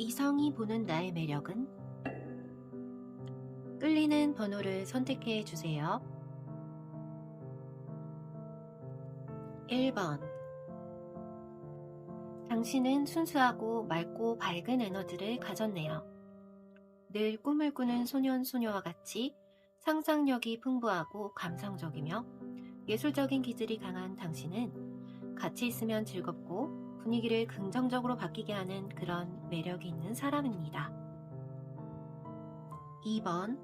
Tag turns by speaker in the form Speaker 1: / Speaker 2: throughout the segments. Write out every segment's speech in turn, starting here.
Speaker 1: 이성이 보는 나의 매력은? 끌리는 번호를 선택해 주세요. 1번. 당신은 순수하고 맑고 밝은 에너지를 가졌네요. 늘 꿈을 꾸는 소년, 소녀와 같이 상상력이 풍부하고 감성적이며 예술적인 기질이 강한 당신은 같이 있으면 즐겁고 분위기를 긍정적으로 바뀌게 하는 그런 매력이 있는 사람입니다. 2번.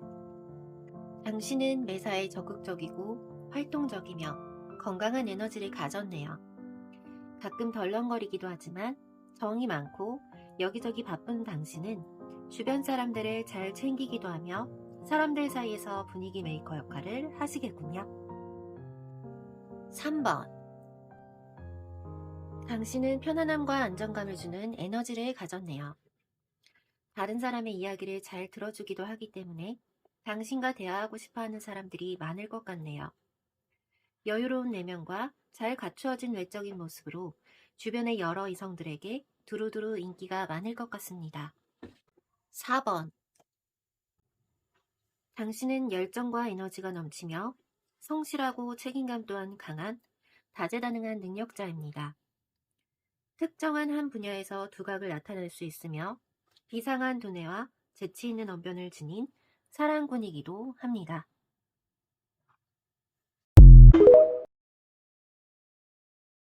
Speaker 1: 당신은 매사에 적극적이고 활동적이며 건강한 에너지를 가졌네요. 가끔 덜렁거리기도 하지만 정이 많고 여기저기 바쁜 당신은 주변 사람들을 잘 챙기기도 하며 사람들 사이에서 분위기 메이커 역할을 하시겠군요. 3번. 당신은 편안함과 안정감을 주는 에너지를 가졌네요. 다른 사람의 이야기를 잘 들어주기도 하기 때문에 당신과 대화하고 싶어 하는 사람들이 많을 것 같네요. 여유로운 내면과 잘 갖추어진 외적인 모습으로 주변의 여러 이성들에게 두루두루 인기가 많을 것 같습니다. 4번. 당신은 열정과 에너지가 넘치며 성실하고 책임감 또한 강한 다재다능한 능력자입니다. 특정한 한 분야에서 두각을 나타낼 수 있으며 비상한 두뇌와 재치 있는 언변을 지닌 사랑꾼이기도 합니다.